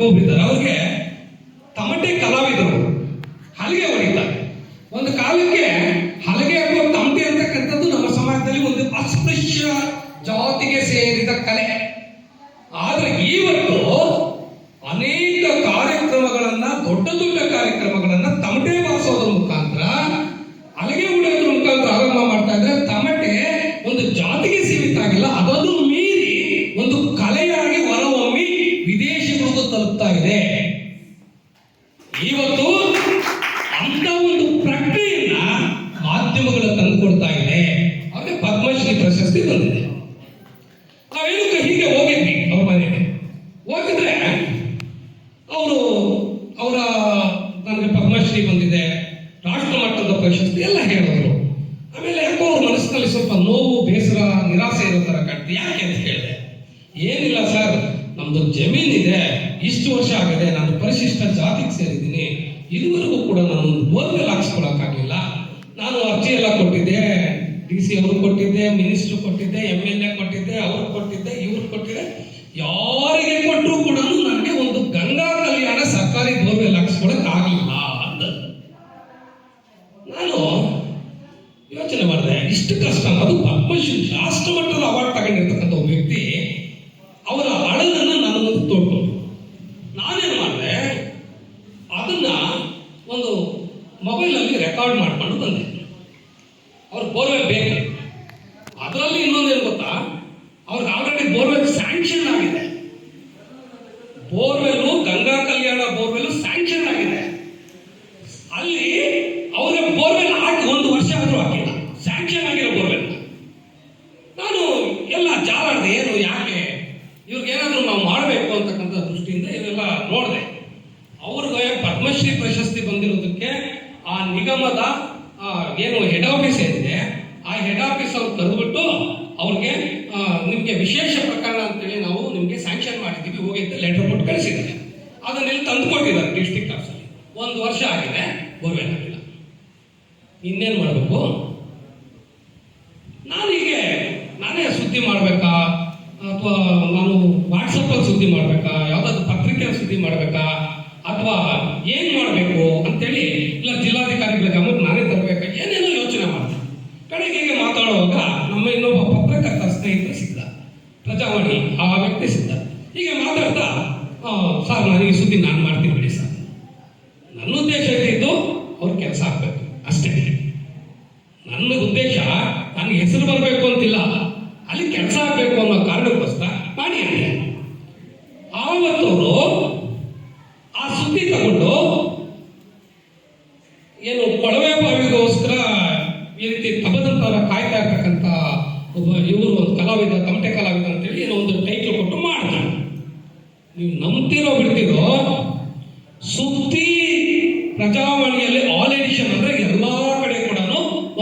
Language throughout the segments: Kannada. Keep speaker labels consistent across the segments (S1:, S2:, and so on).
S1: ಒಬ್ರಿದ್ದಾರೆ ಅವ್ರಿಗೆ ತಮಟೆ ಕಲಾವಿದರು ಹಲಗೆ ಹೊಡಿತಾರೆ ಒಂದು ಕಾಲಕ್ಕೆ ಹಲಗೆ ಅಥವಾ ತಮಟೆ ಅಂತಕ್ಕಂಥದ್ದು ನಮ್ಮ ಸಮಾಜದಲ್ಲಿ ಒಂದು ಅಸ್ಪೃಶ್ಯ ಜಾತಿಗೆ ಸೇರಿದ ಕಲೆ. ಆದ್ರೆ ಇವತ್ತು ಅನೇಕ ಕಾರ್ಯಕ್ರಮಗಳನ್ನ, ದೊಡ್ಡ ದೊಡ್ಡ ಕಾರ್ಯಕ್ರಮಗಳನ್ನ ತಮಟೆ ಇವತ್ತು ಅಂತ ಒಂದು ಪ್ರಕ್ರಿಯೆಯನ್ನ ಮಾಧ್ಯಮಗಳು ತಂದುಕೊಡ್ತಾ ಇದೆ. ಅವ್ರಿಗೆ ಪದ್ಮಶ್ರೀ ಪ್ರಶಸ್ತಿ ಬಂದಿದೆ. ನಾವೇನು ಹೀಗೆ ಹೋಗಿದ್ವಿ, ಅವ್ರ ಮನೆಗೆ. ಹೋಗಿದ್ರೆ ಅವರು, ಅವರ, ನನಗೆ ಪದ್ಮಶ್ರೀ ಬಂದಿದೆ, ರಾಷ್ಟ್ರ ಮಟ್ಟದ ಪ್ರಶಸ್ತಿ ಎಲ್ಲ ಹೇಳಿದ್ರು. ಆಮೇಲೆ ಯಾಕೋ ಅವ್ರ ಮನಸ್ಸಿನಲ್ಲಿ ಸ್ವಲ್ಪ ನೋವು, ಬೇಸರ, ನಿರಾಸೆ ಇರೋ ಥರ ಕಾಣ್ತು ಯಾಕೆ ಅಂತ ಹೇಳಿದೆ. ಏನಿಲ್ಲ ಸರ್. ನಮ್ದು ಜಮೀನಿದೆ, ಇಷ್ಟು ವರ್ಷ ಆಗಿದೆ ನಾನು ಪರಿಶಿಷ್ಟ ಜಾತಿಗೆ ಸೇರಿದ್ದೀನಿ ಇದುವರೆಗೂ ಕೂಡ ನಾನು ಬೋರ್ವೆಲ್ ಹಾಕ್ಸ್ಕೊಳಕ್ಕಾಗಲಿಲ್ಲ. ನಾನು ಅರ್ಜಿ ಎಲ್ಲ ಕೊಟ್ಟಿದ್ದೆ ಡಿ ಸಿ ಅವರು ಕೊಟ್ಟಿದ್ದೆ ಮಿನಿಸ್ಟರ್ ಕೊಟ್ಟಿದ್ದೆ ಎಂ ಎಲ್ ಮೊಬೈಲಲ್ಲಿ ರೆಕಾರ್ಡ್ ಮಾಡಿಕೊಂಡು ಬಂದೆ ಅವ್ರು ಬೋರ್ವೆಲ್ ಬೇಕು. ಅದರಲ್ಲಿ ಇನ್ನೊಂದೇನು ಗೊತ್ತಾ? ಅವ್ರಿಗೆ ಆಲ್ರೆಡಿ ಬೋರ್ವೆಲ್ ಸ್ಯಾಂಕ್ಷನ್ ಆಗಿದೆ. Borewell Ganga Kalyana borewell sanction ಆಗಿದೆ. ಅಲ್ಲಿ ಅವ್ರಿಗೆ ಬೋರ್ವೆಲ್ ಹಾಕಿ ಒಂದು ವರ್ಷ ಆದರೂ ಹಾಕಿಲ್ಲ. ಸ್ಯಾಂಕ್ಷನ್ ಆಗಿರೋ ಬೋರ್ವೆಲ್. ನಾನು ಎಲ್ಲ ಜಾಲಾಡಿದೆ ಏನು, ಯಾಕೆ? ಇವ್ರಿಗೆ ಏನಾದರೂ ನಾವು ಮಾಡಬೇಕು ಅಂತಕ್ಕಂಥ ದೃಷ್ಟಿಯಿಂದ ಇವೆಲ್ಲ ನೋಡಿದೆ. ಅವ್ರಿಗೆ ಪದ್ಮಶ್ರೀ ಪ್ರಶಸ್ತಿ ಬಂದಿರೋದಕ್ಕೆ ಆ ನಿಗಮದ ಏನು ಹೆಡ್ ಆಫೀಸ್ ಏನಿದೆ, ಆ ಹೆಡ್ ಆಫೀಸ್ ಅವ್ರು ಕರೆದ್ಬಿಟ್ಟು ಅವ್ರಿಗೆ ನಿಮಗೆ ವಿಶೇಷ ಪ್ರಕರಣ ಅಂತೇಳಿ ನಾವು ನಿಮಗೆ ಸ್ಯಾಂಕ್ಷನ್ ಮಾಡಿದ್ದೀವಿ ಹೋಗಿ ಅಂತ ಲೆಟರ್ ಕೊಟ್ಟು ಕಳಿಸಿದ್ದಾರೆ. ಅದನ್ನೆಲ್ಲ ತಂದುಕೊಂಡಿದ್ದಾರೆ ಡಿಸ್ಟ್ರಿಕ್ಟ್ ಆಫೀಸಲ್ಲಿ ಒಂದು ವರ್ಷ ಆಗಿದೆ ಬೋರ್ವೆಲ್ ಆಗಿಲ್ಲ ಇನ್ನೇನು ಮಾಡಬೇಕು? ಹೀಗೆ, ನಾನೇ ಸುದ್ದಿ ಮಾಡಬೇಕಾ? ಅಥವಾ ನಾನು ವಾಟ್ಸಪ್ಪಲ್ಲಿ ಸುದ್ದಿ ಮಾಡಬೇಕಾ? ಯಾವುದಾದ್ರು ಪತ್ರಿಕೆಯಲ್ಲಿ ಸುದ್ದಿ ಮಾಡಬೇಕಾ? ಅಥವಾ ಏನು ಮಾಡಬೇಕು ಅಂತೇಳಿ ಜಿಲ್ಲಾಧಿಕಾರಿಗಳ ಗಮನಕ್ಕೆ ನಾನೇ ತರಬೇಕು. ಏನೇನೋ ಯೋಚನೆ ಮಾಡಿದೆ ಕಡೆಗೆ ಹೀಗೆ ಮಾತಾಡುವಾಗ ನಮ್ಮ ಇನ್ನೊಬ್ಬ ಪತ್ರಕರ್ತ ಸ್ನೇಹಿತರು ಸಿದ್ಧ ಪ್ರಜಾವಾಣಿ ಆ ವ್ಯಕ್ತಿ ಸಿದ್ಧ ಹೀಗೆ ಮಾತಾಡ್ತಾ ಸರ್, ನನಗೆ ಸುದ್ದಿ ನಾನು ಮಾಡ್ತೀನಿ ಬಿಡಿ ಸರ್. ನನ್ನ ಉದ್ದೇಶ ಏನಿದ್ದು ಅವ್ರ ಕೆಲಸ ಆಗ್ಬೇಕು. ಅಷ್ಟೇ. ನನ್ನ ಉದ್ದೇಶ ನನಗೆ ಹೆಸರು ಬರಬೇಕು ಅಂತಿಲ್ಲ. ಅಲ್ಲಿ ಕೆಲಸ ಆಗಬೇಕು ಅನ್ನೋ ಕಾರಣಕ್ಕೋಸ್ಕರ ಕಾಯ್ತಾ ಇರ್ತಕ್ಕಂಥ ಒಬ್ಬ ಇವರು ಒಂದು ಕಲಾವಿದ, ತಮಟೆ ಕಲಾವಿದ ಅಂತೇಳಿ ಏನೋ ಒಂದು ಟೈಟ್ಲ್ ಕೊಟ್ಟು ಮಾಡ್ತಾರೆ. ನೀವು ನಂಬ್ತಿರೋ ಬಿಡ್ತಿರೋ ಸುದ್ದಿ ಪ್ರಜಾವಾಣಿಯಲ್ಲಿ ಆಲ್ ಎಡಿಷನ್ ಅಂದ್ರೆ ಎಲ್ಲಾ ಕಡೆ ಕೂಡ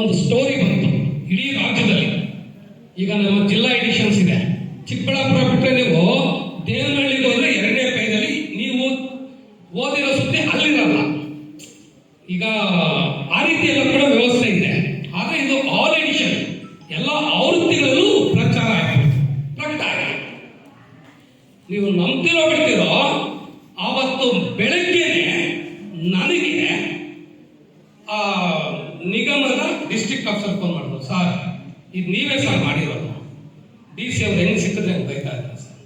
S1: ಒಂದು ಸ್ಟೋರಿ ಬಂತು ಇಡೀ ರಾಜ್ಯದಲ್ಲಿ. ಈಗ ನಮ್ಮ ಜಿಲ್ಲಾ ಎಡಿಷನ್ಸ್ ಇದೆ. ಚಿಕ್ಕಬಳ್ಳಾಪುರ ಬಿಟ್ಟರೆ ನೀವು ದೇವನಹಳ್ಳಿ ಹೋದ್ರೆ ಎರಡನೇ ಪೇಜಲ್ಲಿ ನೀವು ಓದಿರೋ ಸುದ್ದಿ ಅಲ್ಲಿರಲ್ಲ. ಈಗ ಆ ರೀತಿ ಕೂಡ ವ್ಯವಸ್ಥೆ ಇದೆ. ಆದ್ರೆ ಇದು ಆಲ್ ಎಡಿಷನ್ ಎಲ್ಲ ಆವೃತ್ತಿಗಳಲ್ಲೂ ಪ್ರಚಾರ ಆಗಿದೆ ಪ್ರಕಟ ನೀವು ನಂಬ್ತಿರೋ ಬಿಡ್ತಿರೋ ಆವತ್ತು ಬೆಳಗ್ಗೆನೆ ನನಗೆ ಆ ನಿಗಮದ ಡಿಸ್ಟ್ರಿಕ್ಟ್ ಆಫೀಸರ್ ಫೋನ್ ಮಾಡಿದ್ರು. ಸರ್, ಇದು ನೀವೇ ಸರ್ ಮಾಡಿರೋದು. ಡಿ ಸಿ ಅವ್ರು ಹೆಂಗೆ ಸಿಕ್ಕಿದ್ರೆ ಹೆಂಗೆ ಬೈತಾ ಇದ್ದಾರೆ ಸರ್?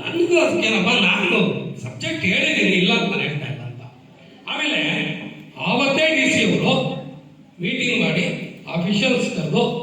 S1: ನನಗೂ ಅದಕ್ಕೇನಪ್ಪ ನಾನು ಸಬ್ಜೆಕ್ಟ್ ಹೇಳಿದ್ದೀನಿ ಇಲ್ಲ ಅಂತ ನಾನು ಹೇಳ್ತಾ ಇಲ್ಲ ಅಂತ ಆಮೇಲೆ ಆವತ್ತೇ ಡಿ ಸಿ ಅವರು ಮೀಟಿಂಗ್ ಮಾಡಿ ಅಫಿಷಿಯಲ್ಸ್ ಕರೆದು ಮಾರನೇ